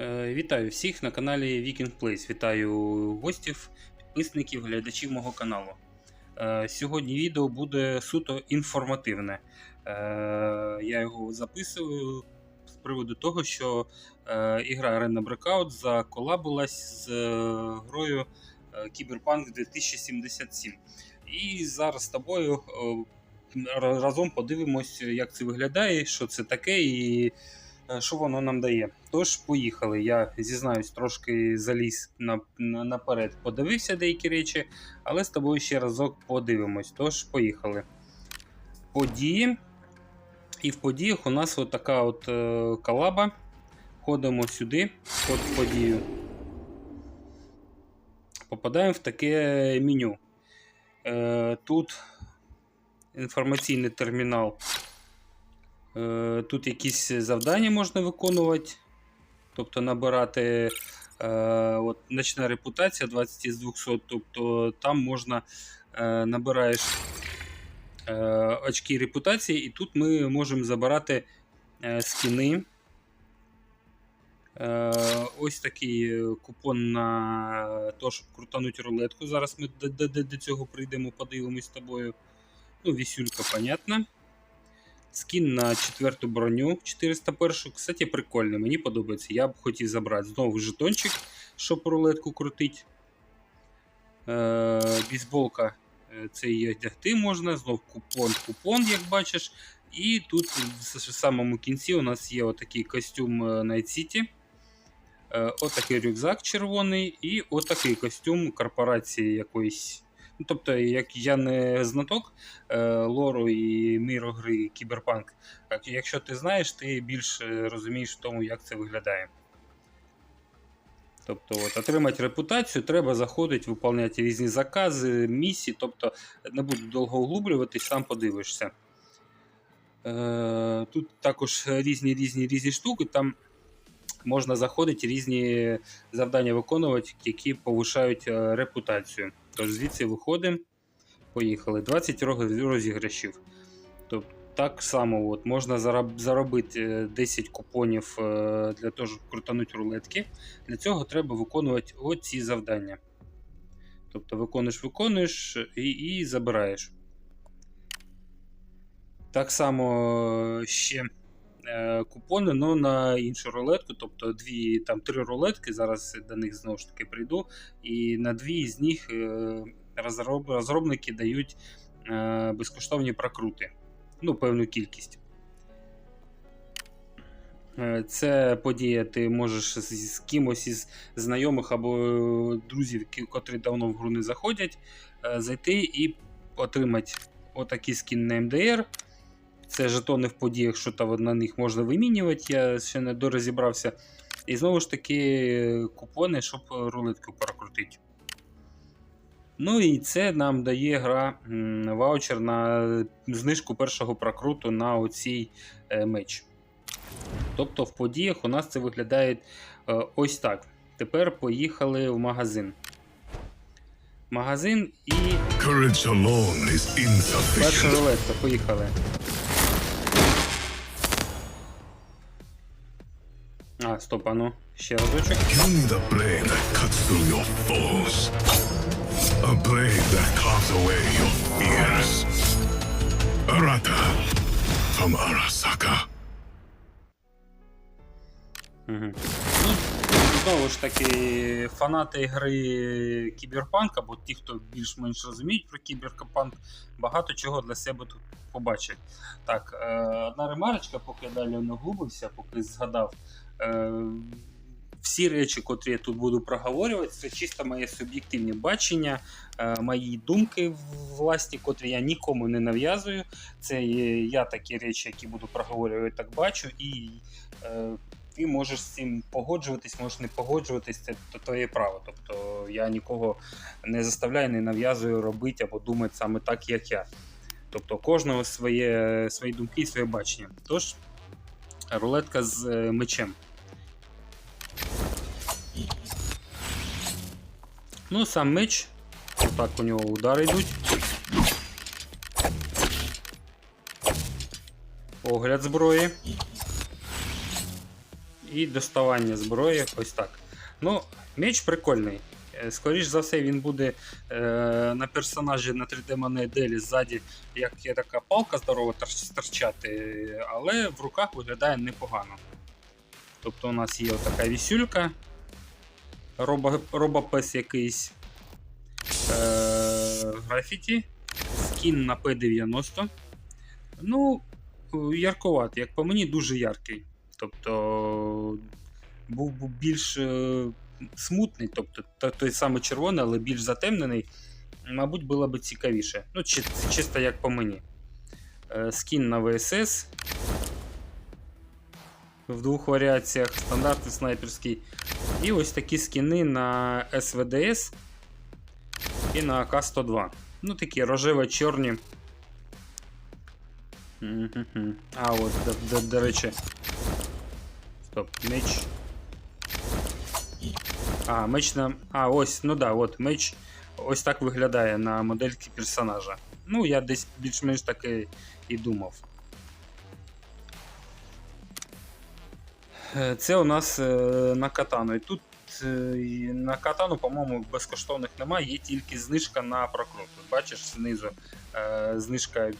Е, Вітаю всіх на каналі Viking Place. Вітаю гостів, підписників, глядачів мого каналу. Е, Сьогодні відео буде суто інформативне. Е, Я його записую з приводу того, що ігра Arena Breakout заколабилась з грою Cyberpunk 2077. І зараз з тобою разом подивимось, як це виглядає, що це таке і що воно нам дає. Тож, поїхали. Я зізнаюсь, трошки заліз на, на, наперед, подивився деякі речі, але з тобою ще разок подивимось. Тож, поїхали. Події. І в подіях у нас от така от е, колаба. Ходимо сюди, в подію. Попадаємо в таке меню. Е, тут інформаційний термінал. Е, Тут якісь завдання можна виконувати, тобто набирати е, от, ночна репутація 20 із 200, тобто там можна е, набираєш очки репутації, і тут ми можемо забирати скіни. Ось такий купон на те, щоб крутануть рулетку. Зараз ми до- до цього прийдемо, подивимось з тобою. Ну, вісюлька, понятно. Скін на четверту броню 401. Кстати, прикольний, мені подобається. Я б хотів забрати знову жетончик, щоб рулетку крутить. Е, бейсболка е, це її одягти можна. Знов купон, купон, як бачиш. І тут в самому кінці у нас є отакий костюм е, Night City. Отакий рюкзак червоний і отакий костюм корпорації якоїсь. Тобто, як я не знаток е, лору і міру гри Кіберпанк, якщо ти знаєш, ти більше розумієш в тому, як це виглядає. Тобто, от, отримати репутацію, треба заходити, виконувати різні закази, місії. Тобто, не буду довго углублюватись, сам подивишся. Е, тут також різні різні різні штуки. Там можна заходити різні завдання виконувати, які повишають е, репутацію. Тож звідси виходимо. Поїхали. 20 розіграшів. Тобто, так само от, можна заробити е, 10 купонів е, для того, щоб крутанути рулетки. Для цього треба виконувати оці завдання. Тобто виконуєш, виконуєш і, і забираєш. Так само е, ще е, купони ну, на іншу рулетку, тобто дві, там три рулетки. Зараз до них знову ж таки прийду. І на дві з них е, розроб, розробники дають е, безкоштовні прокрути. Ну, певну кількість. Е, Це подія, ти можеш з, кимось із знайомих або друзів, котрі давно в гру не заходять, е, зайти і отримати отакий скін на МДР. Це жетони в подіях, що там на них можна вимінювати, я ще не дорозібрався. І знову ж таки купони, щоб рулетку прокрутити. Ну і це нам дає гра ваучер на знижку першого прокруту на оцій е, меч. Тобто в подіях у нас це виглядає е, ось так. Тепер поїхали в магазин. Магазин і перша рулетка, поїхали. А, стоп, а ну, ще разочок. You need a blade that cuts through your foes. A blade that carves away your fears. Arata from Arasaka. Угу. Ну, знову ж таки, фанати гри Кіберпанк, або ті, хто більш-менш розуміють про Кіберпанк, багато чого для себе тут побачать. Так, е, одна ремарочка, поки я далі не глубився, поки згадав. Е, всі речі, котрі я тут буду проговорювати, це чисто моє суб'єктивне бачення, е, мої думки власні, котрі я нікому не нав'язую. Це я такі речі, які буду проговорювати, так бачу. І е, ти можеш з цим погоджуватись, можеш не погоджуватись, це твоє право. Тобто я нікого не заставляю, не нав'язую робити або думати саме так, як я. Тобто, кожного своє, свої думки і своє бачення. Тож, рулетка з мечем. Ну, сам меч. Отак у нього удари йдуть. Огляд зброї. І доставання зброї ось так. Ну, меч прикольний. Е, Скоріш за все, він буде е, на персонажі на 3D моделі ззаді, як є така палка здорова торч- торчати, але в руках виглядає непогано. Тобто у нас є така вісюлька, робо, робопес якийсь, е, графіті, скін на P90. Ну, яркуватий, як по мені, дуже яркий. Тобто був би більш е, смутний, тобто той самий червоний, але більш затемнений, мабуть, було б цікавіше. Ну, чи, чисто як по мені. Е, Скін на ВСС в двох варіаціях, стандартний снайперський. І ось такі скіни на СВДС і на АК-102. Ну, такі рожево-чорні. Мгм. А, от, до, до, до речі. Стоп, меч. А, меч на. А, ось, ну да, от меч ось так виглядає на модельки персонажа. Ну, я десь більш-менш так і, і думав. Це у нас е, на катану. І тут е, на катану, по-моєму, безкоштовних немає, є тільки знижка на прокрут. Бачиш, знизу е, знижка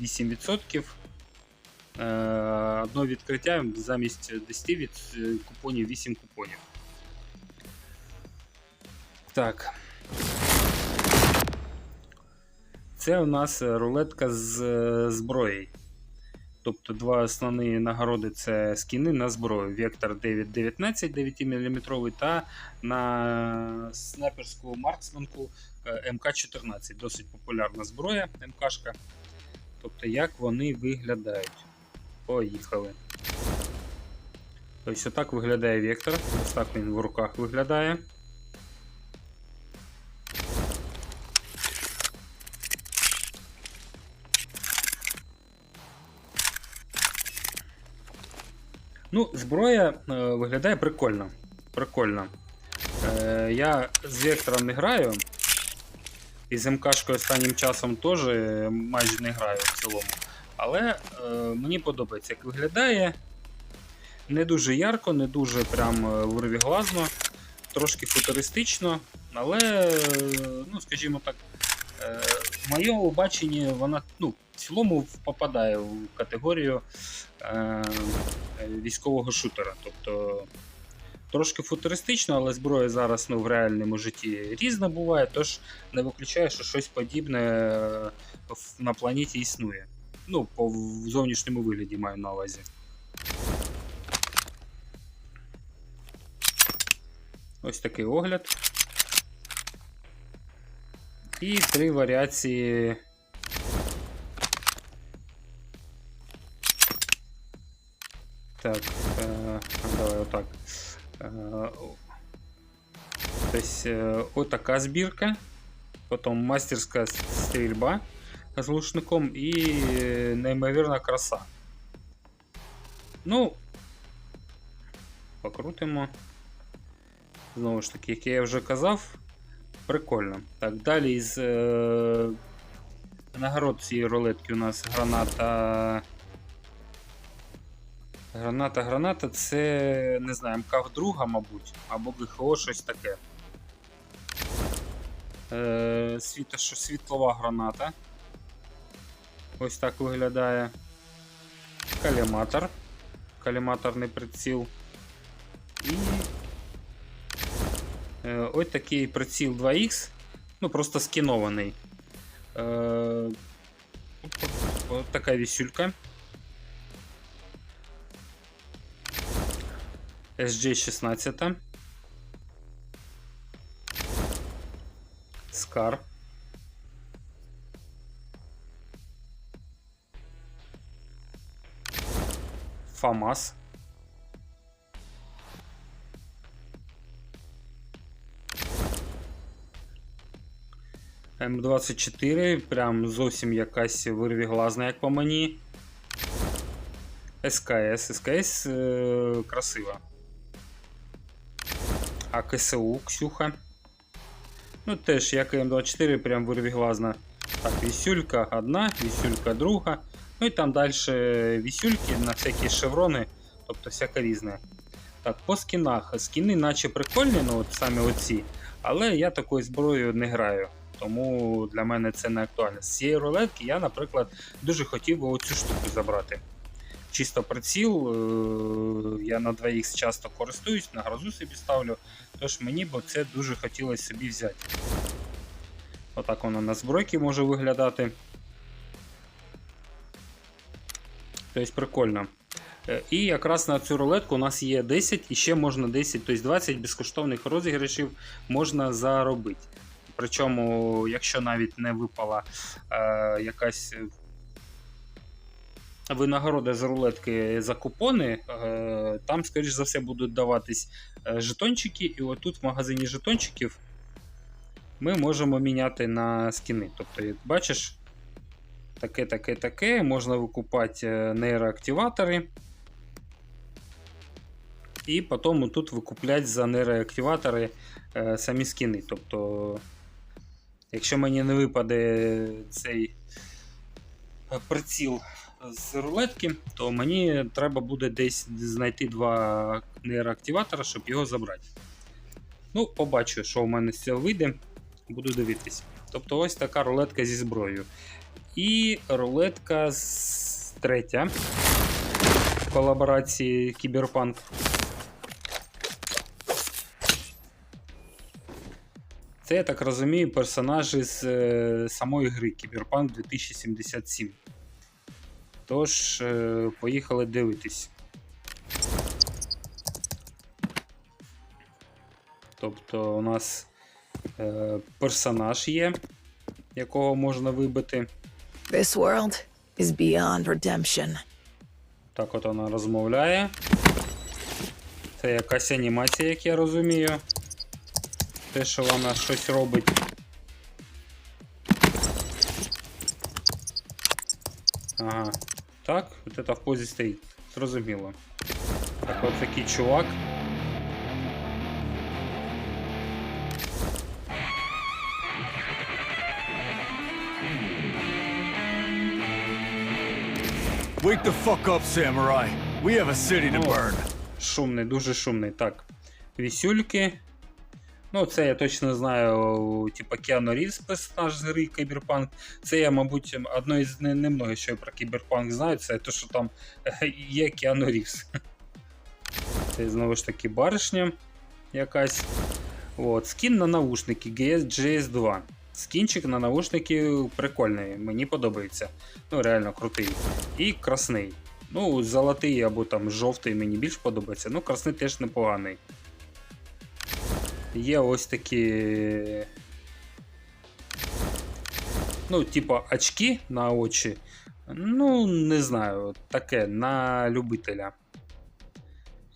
8%. Е, одно відкриття замість 10 від е, купонів 8 купонів. Так. Це у нас е, рулетка з е, зброєю. Тобто два основні нагороди це скіни на зброю. Вектор 919 9-мм та на снайперську марксманку е, МК-14. Досить популярна зброя МКшка. Тобто, як вони виглядають. Поїхали. Ось отак виглядає вектор. Ось так він в руках виглядає. Ну, зброя е, виглядає прикольно. Прикольно. Е, я з вектором не граю. І з МКшкою останнім часом теж е, майже не граю в цілому. Але е, мені подобається, як виглядає. Не дуже ярко, не дуже прям е, вирвіглазно, трошки футуристично, але, е, ну, скажімо так, моєму баченні вона ну, в цілому попадає в категорію е, військового шутера. Тобто трошки футуристично, але зброя зараз ну, в реальному житті різна буває, тож не виключаю, що щось подібне е, на планеті існує. Ну, по зовнішньому вигляді маю на увазі. Ось такий огляд. І три варіації. Так, е, давай отак. Е, о- Тобто, е, отака збірка. Потім мастерська стрільба з лучником і е, неймовірна краса. Ну, покрутимо. Знову ж таки, як я вже казав, прикольно. Так, далі із е, нагород цієї рулетки у нас граната. Граната, граната це, не знаю, МК-2, мабуть, або ГХО щось таке. Е, світа, що світлова граната. Ось так виглядає. Каліматор. Каліматорний приціл. І Ось такий приціл 2Х, ну просто скінований. Е, Ось така вісюлька. SG16. Скар. ФАМАС. М24, прям зовсім якась вирвіглазна, як по мені. СКС. СКС е, красива. А КСУ Ксюха. Ну, теж, як і М24, прям вирвіглазна. Так, вісюлька одна, вісюлька друга. Ну і там далі вісюльки на всякі шеврони, тобто всяке різне. Так, по скінах. Скіни наче прикольні, ну от саме оці. Але я такою зброєю не граю. Тому для мене це не актуально. З цієї рулетки я, наприклад, дуже хотів би оцю штуку забрати. Чисто приціл, е, я на 2х часто користуюсь, на грозу собі ставлю. Тож мені б це дуже хотілося собі взяти. Отак воно на збройки може виглядати. Тобто прикольно. Е, І якраз на цю рулетку у нас є 10 і ще можна 10, тобто 20 безкоштовних розіграшів можна заробити. Причому, якщо навіть не випала е, якась винагорода з рулетки за купони, е, там, скоріш за все, будуть даватись е, жетончики, і отут в магазині жетончиків ми можемо міняти на скіни. Тобто, як бачиш, таке, таке, таке, можна викупати е, нейроактиватори. І потім тут викупляти за нейроактиватори е, самі скіни. Тобто, якщо мені не випаде цей е, приціл з рулетки, то мені треба буде десь знайти два нейроактиватора, щоб його забрати. Ну, побачу, що в мене з цього вийде. Буду дивитись. Тобто ось така рулетка зі зброєю. І рулетка з третя колаборації Кіберпанк. Це, я так розумію, персонажі з е, самої гри Кіберпанк 2077. Тож, е, поїхали дивитись. Тобто у нас е, персонаж є, якого можна вибити. This world is beyond redemption. Так от вона розмовляє. Це якась анімація, як я розумію. Те, що вона щось робить. Ага. Так, от це в позі стоїть. Зрозуміло. Так, от такий чувак. Wake the fuck up, samurai. We have a city to Oh. burn. Шумний, дуже шумний. Так. Вісюльки. Ну, це я точно знаю, типа Кіану Рівз, персонаж з гри Кіберпанк. Це я, мабуть, одно із не- немногих, що я про Кіберпанк знаю, це те, що там е, є Кіану Рівз. Це знову ж таки баришня якась. От, скін на наушники GS GS2. Скінчик на наушники прикольний, мені подобається. Ну, реально крутий. І красний. Ну, золотий або там жовтий мені більш подобається. Ну, красний теж непоганий. Є ось такі. Ну, типа очки на очі. Ну, не знаю, таке на любителя.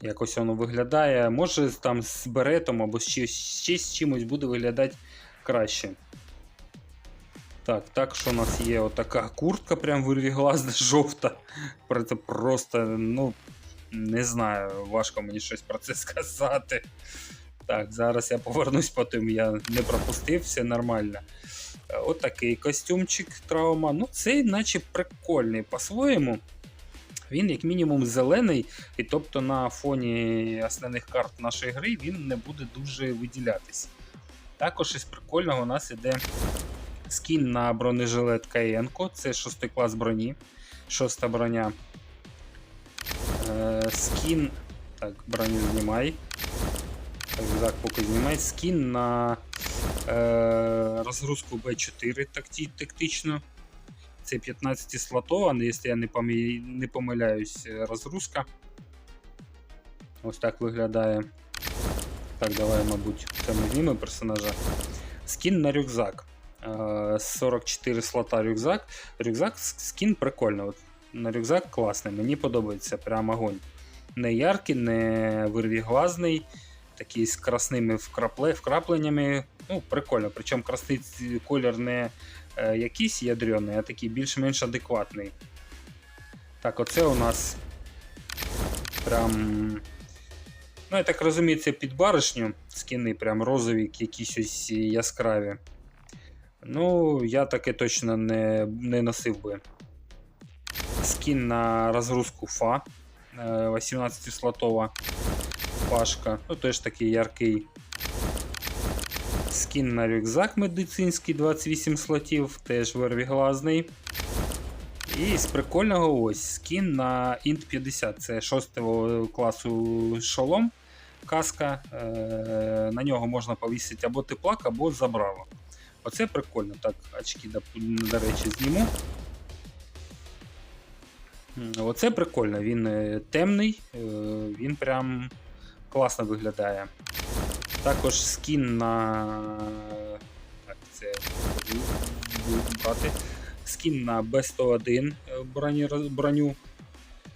Якось воно виглядає. Може там з беретом або ще, ще з чимось буде виглядати краще. Так, так що у нас є отака куртка, прям вирвіглазна, жовта. Це просто, ну, не знаю, важко мені щось про це сказати. Так, зараз я повернусь потім, я не пропустив, все нормально. Е, Отакий костюмчик травма. Ну, цей, наче прикольний по-своєму. Він, як мінімум, зелений, і тобто на фоні основних карт нашої гри він не буде дуже виділятись. Також із прикольного у нас іде скін на бронежилет Каєнко, це шостий клас броні, шоста броня. Е, скін. Так, броню знімай. Рюкзак поки знімай. Скін на е, розгрузку B4 такті, тактично. Це 15 слотова, якщо я не, помі... не помиляюсь, е, розгрузка. Ось так виглядає. Так, давай, мабуть, це ми знімемо персонажа. Скін на рюкзак. Е, 44 слота рюкзак. Рюкзак скін прикольно. От, на рюкзак класний, мені подобається, прям огонь. Не яркий, не вирвіглазний, такий з красними вкрапле, вкрапленнями. Ну, прикольно. Причому красний колір не е, якийсь ядрений, а такий більш-менш адекватний. Так, оце у нас прям. Ну, я так розумію, це під баришню скіни, прям розові, якісь ось яскраві. Ну, я таке точно не, не носив би. Скін на розгрузку FA 18 слотова. Пашка. Ну, теж такий яркий. Скін на рюкзак медицинський 28 слотів, теж вервіглазний. І з прикольного ось скін на Int 50. Це 6 класу шолом. Каска. Е- на нього можна повісити або теплак, або забрало. Оце прикольно. Так, очки, до, до речі, зніму. Оце прикольно, він е, темний, е, він прям класно виглядає. Також скін на. Так, це брати. Скін на B101 е, броні, броню.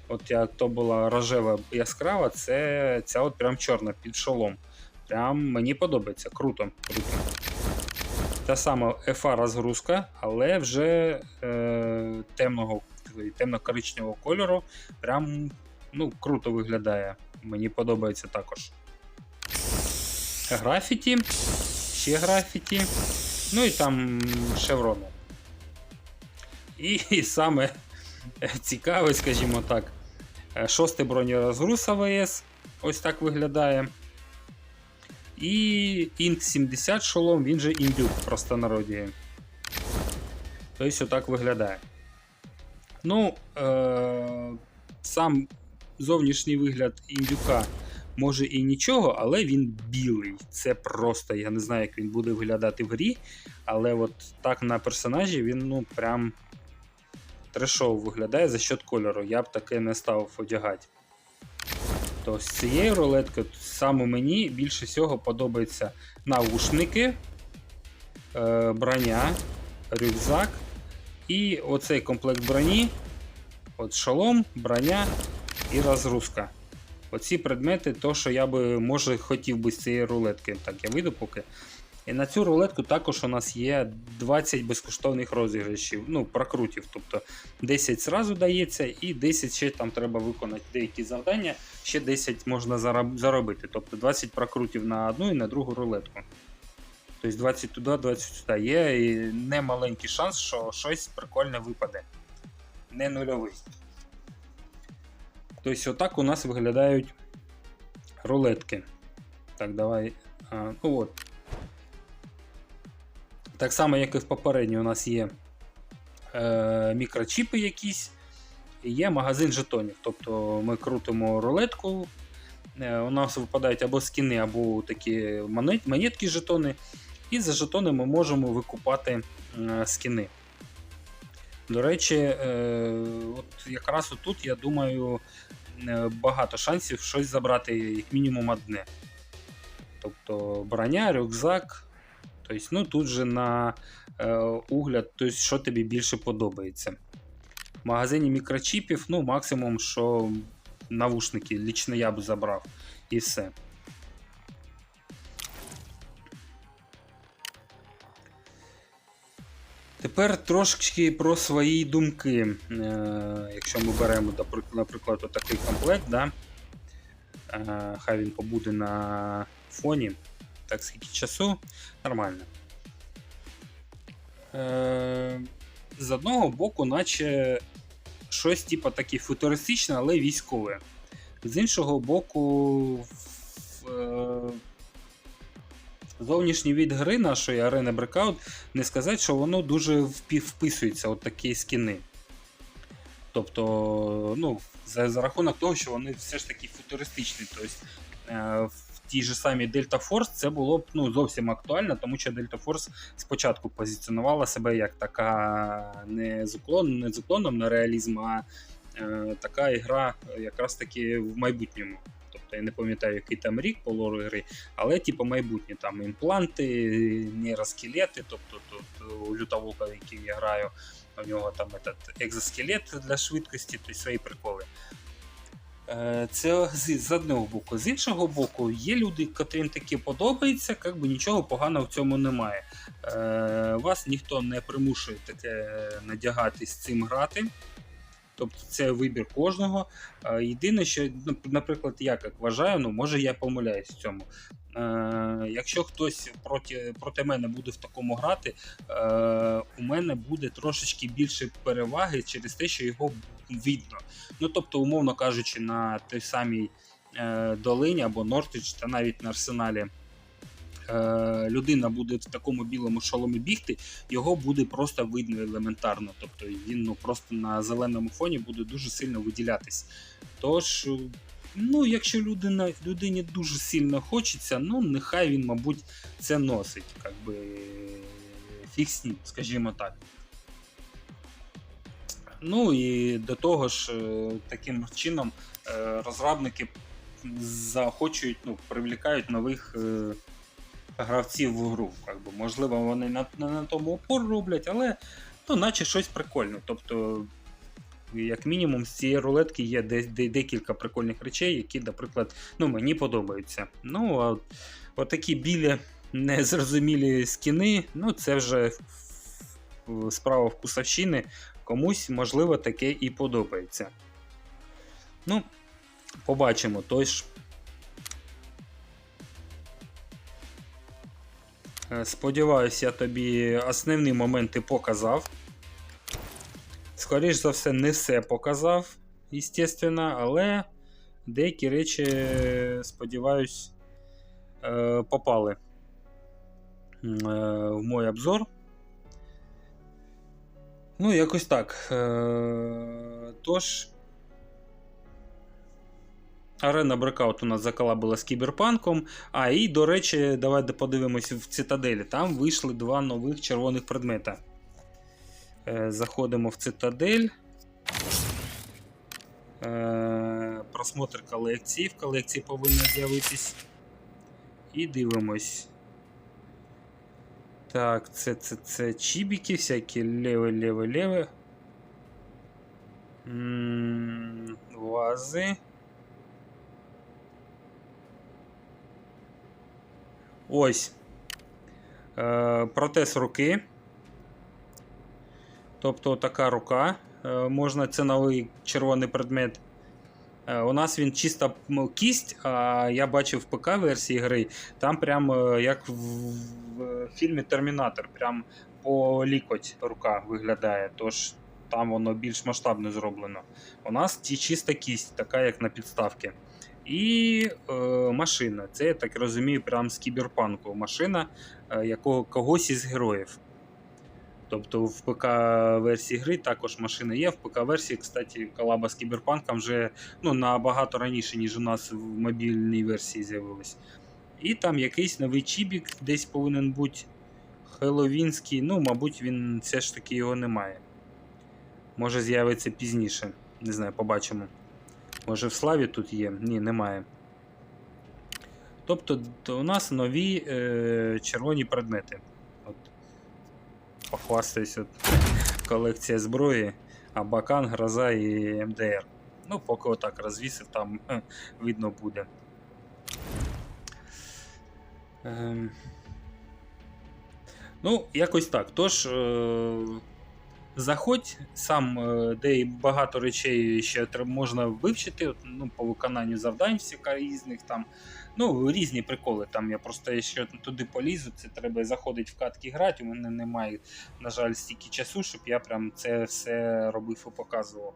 От як то була рожева яскрава, це ця от прям чорна під шолом. Прям мені подобається. Круто. круто. Та сама FA розгрузка, але вже е, темного, темно-коричневого кольору. Прям ну, круто виглядає. Мені подобається також. Графіті, ще графіті, ну і там шеврони. І, і саме цікаве, скажімо так, е, шостий бронерозгруз АВС. Ось так виглядає. І Інт 70 шолом, він же індюк в простонародді. Тобто отак виглядає. Ну, е- сам зовнішній вигляд індюка може і нічого, але він білий. Це просто, я не знаю, як він буде виглядати в грі. Але от так на персонажі він ну прям трешово виглядає за счет кольору. Я б таке не став одягати. То з цією рулеткою саме мені більше всього подобаються навушники, е, броня, рюкзак і оцей комплект броні. От шолом, броня і розгрузка. Оці предмети, то, що я би може хотів би з цієї рулетки. Так, я вийду поки. І на цю рулетку також у нас є 20 безкоштовних розіграшів, ну, прокрутів. Тобто 10 зразу дається, і 10 ще там треба виконати деякі завдання, ще 10 можна заробити. Тобто 20 прокрутів на одну і на другу рулетку. Тобто 20 туди, 20 сюди. Є і немаленький шанс, що щось прикольне випаде. Не нульовий. Тобто, отак у нас виглядають рулетки. Так, давай. А, ну от. Так само, як і в попередній, у нас є е, мікрочіпи якісь, і є магазин жетонів. Тобто ми крутимо рулетку, е, у нас випадають або скіни, або такі монет, монетки жетони. І за жетони ми можемо викупати скіни. До речі, е, от якраз отут, я думаю, е, багато шансів щось забрати, як мінімум одне. Тобто броня, рюкзак. Тобто, ну тут же на е, угляд, тобто, що тобі більше подобається. В магазині мікрочіпів, ну, максимум, що навушники, лічно я б забрав. І все. Тепер трошки про свої думки. Е, якщо ми беремо, наприклад, отакий комплект, да? е, хай він побуде на фоні. Так, скільки часу? Нормально. Е, з одного боку, наче щось типу таке футуристичне, але військове. З іншого боку, зовнішній від гри нашої Arena Breakout не сказати, що воно дуже вписується, от такі скіни. Тобто, ну, за, за рахунок того, що вони все ж таки футуристичні. Тобто, е, в тій же самій Delta Force це було б ну, зовсім актуально, тому що Delta Force спочатку позиціонувала себе як така не з уклоном, не з уклоном на реалізм, а е, така ігра якраз таки в майбутньому. Тобто я не пам'ятаю, який там рік по лору гри, але типу майбутнє там імпланти, нейроскелети, тобто тут у лютовука, який я граю, у нього там этот екзоскелет для швидкості, тобто свої приколи. Е, Це з, одного боку. З іншого боку, є люди, котрим таке подобається, як би нічого поганого в цьому немає. Е, Вас ніхто не примушує таке надягати з цим грати. Тобто це вибір кожного. Е, Єдине, що, ну, наприклад, я як вважаю, ну може я помиляюсь в цьому. Е, якщо хтось проти, проти мене буде в такому грати, е, у мене буде трошечки більше переваги через те, що його видно. Ну тобто, умовно кажучи, на той самій е, долині або Нортич, та навіть на арсеналі. Е, Людина буде в такому білому шоломі бігти, його буде просто видно елементарно. Тобто він ну, просто на зеленому фоні буде дуже сильно виділятись. Тож, ну, якщо людина, людині дуже сильно хочеться, ну нехай він, мабуть, це носить. Как би, ним, скажімо так. Ну і до того ж, е, таким чином е, розробники заохочують, ну, привлікають нових гравців в гру. Как би. Можливо, вони на, на, на тому опор роблять, але ну, наче щось прикольне. Тобто, як мінімум, з цієї рулетки є де, де, декілька прикольних речей, які, наприклад, ну, мені подобаються. Ну, а от, от білі незрозумілі скіни, ну, це вже справа вкусовщини. Комусь, можливо, таке і подобається. Ну, побачимо. Тож. Е, Сподіваюсь, я тобі основні моменти показав. Скоріш за все, не все показав, естественно, але деякі речі, сподіваюсь, е, попали е, в мой обзор. Ну, якось так. Тож. Арена Breakout у нас заколабила з кіберпанком. А, і, до речі, давайте подивимось в цитаделі. Там вийшли два нових червоних предмета. Е, Заходимо в цитадель. Е, Просмотр колекції. В колекції повинна з'явитись. І дивимось. Так, це, це, це чібіки, всякі леве, леве, леве. Вази. Ось. Е, протез руки. Тобто така рука. Е, можна це новий червоний предмет. Е, у нас він чисто ну, кість, а я бачив в ПК-версії гри, там прям е, як в, в фільмі Термінатор, прям по лікоть рука виглядає. Тож там воно більш масштабно зроблено. У нас ті чиста кість, така як на підставці. І е, машина. Це, я так розумію, прям з кіберпанку. Машина е, якого, когось із героїв. Тобто в ПК-версії гри також машина є. В ПК-версії, кстати, колаба з кіберпанком вже ну, набагато раніше, ніж у нас в мобільній версії з'явилась. І там якийсь новий чібік десь повинен бути хеллоуінський. Ну, мабуть, він все ж таки його немає. Може з'явиться пізніше. Не знаю, побачимо. Може в славі тут є? Ні, немає. Тобто то у нас нові е, червоні предмети. От. Похвастаюсь, от, колекція зброї, Абакан, Гроза і МДР. Ну, поки отак розвісив, там е, видно буде. Ем. Ну, якось так. Тож. Е, Заходь сам, е, де і багато речей ще можна вивчити, ну, по виконанню завдань всіх різних там. Ну, різні приколи. Там я просто якщо туди полізу, це треба заходити в катки грати. У мене немає, на жаль, стільки часу, щоб я прям це все робив і показував.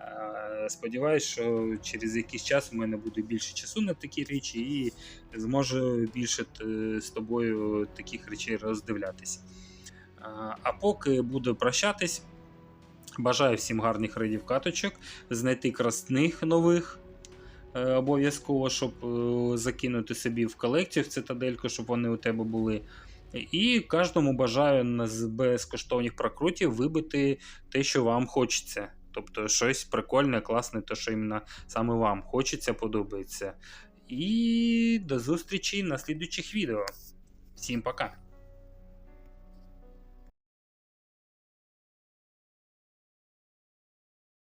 Е, Сподіваюсь, що через якийсь час у мене буде більше часу на такі речі, і зможу більше е, з тобою таких речей роздивлятися. А- поки буду прощатись, бажаю всім гарних радів каточок, знайти красних нових. е, Обов'язково, щоб е, закинути собі в колекцію в цитадельку, щоб вони у тебе були. І кожному бажаю з безкоштовних прокрутів вибити те, що вам хочеться. Тобто щось прикольне, класне, те, що іменно саме вам хочеться, подобається. І до зустрічі на слідуючих відео. Всім пока!